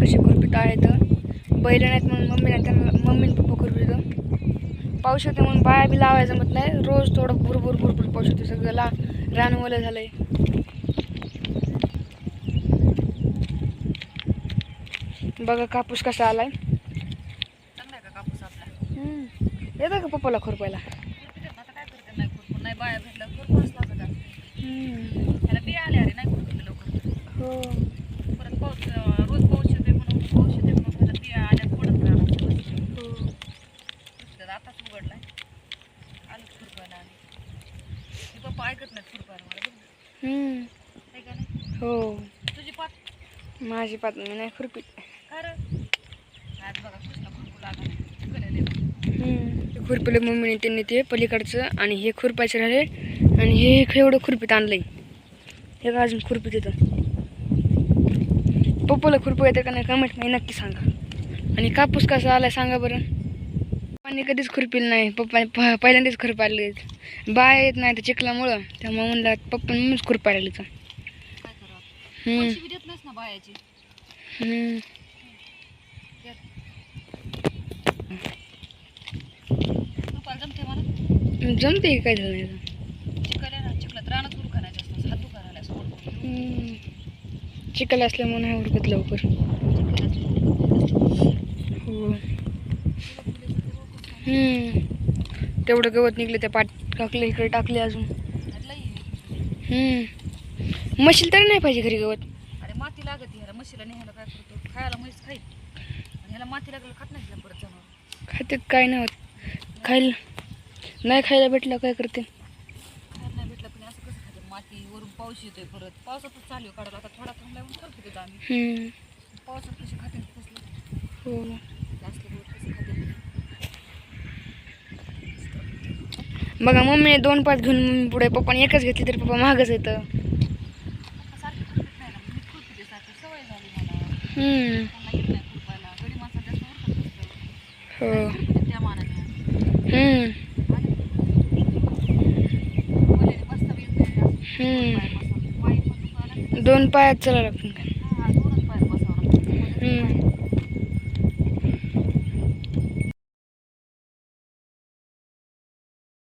कशी खुरपीत आहेत बैल नाहीत म्हणून मम्मीने त्यांना मम्मीने पप्पा खुरपित पाऊस होते म्हणून बाया बी लावायला जमत नाही. रोज थोडं भुरभुर भुरभुर पाऊस होते सगळं ला रान ओलं झालंय. बघा कापूस कसा आलाय. चांगला आहे का कापूस आपला येतं का पप्पाला खुरपायला बाया लागत आहे. हम्म. त्याला आले अरे नाही लवकर. हो परत पाऊस अं, रोज पाऊस येतोय म्हणून पाऊस येते म्हणून त्याला बिया आल्या पडत राहणार हो त्यात आताच उघडलाय आलं खुरपायला आणि हे पप्पा ऐकत नाहीत खुरपायला मला. हम्म. नाही? हो. तुझी पात. माझी पात मी नाही खुरपी. काय रे? आज बघा कृष्णा खुरपू लागला चिकन हम्म. खुरपीले मम्मीने त्यांनी ते पलीकडचं आणि हे खुरपायचं राहिले आणि हे इकडे एवढं खुरपीत आणलंय. हे का अजून खुरपीत येतं. पप्पाला खुरपू येतं का नाही कमेंट नाही नक्की सांगा. आणि कापूस कसा आलाय सांगा बरं. पप्पांनी कधीच खुरपील नाही. पप्पा पहिल्यांदाच खुरपायला बाय येत नाही तर चिखलामुळं. त्यामुळे म्हणलं पप्पा मम्मीच खुरपायला हम्म. जमते मला? जमते की काय झालं नाही. चिखल असल्यामुळे नाही उरकत लवकर. हो. तेवढं गवत निघलं त्या पाट टाकले इकडे टाकले अजून. हम्म. म्हशील तरी नाही पाहिजे घरी गवत. अरे माती लागत ह्याला म्हशीला न्यायला काय करतो? खायला म्हैस खाईल. आणि ह्याला माती लागलं खात नाही परत जनावर. खात्यात काय नाही होत. खायला नाही खायला भेटलं काय करते? नाही भेटलं पण असं कसं खाते? माती वरून पाऊस येतोय परत. पावसातच चालू आहे काढायला आता थोडा थांबला म्हणून करतो आम्ही. पावसात कशी खाते कसलं हो जास्त गवत कसं खाते बघा मम्मीने दोन पाच घेऊन मम्मी पुढे पप्पाने एकच घेतली तर पप्पा महागच येतं. सवय हो. त्या दोन पायात चला लागतं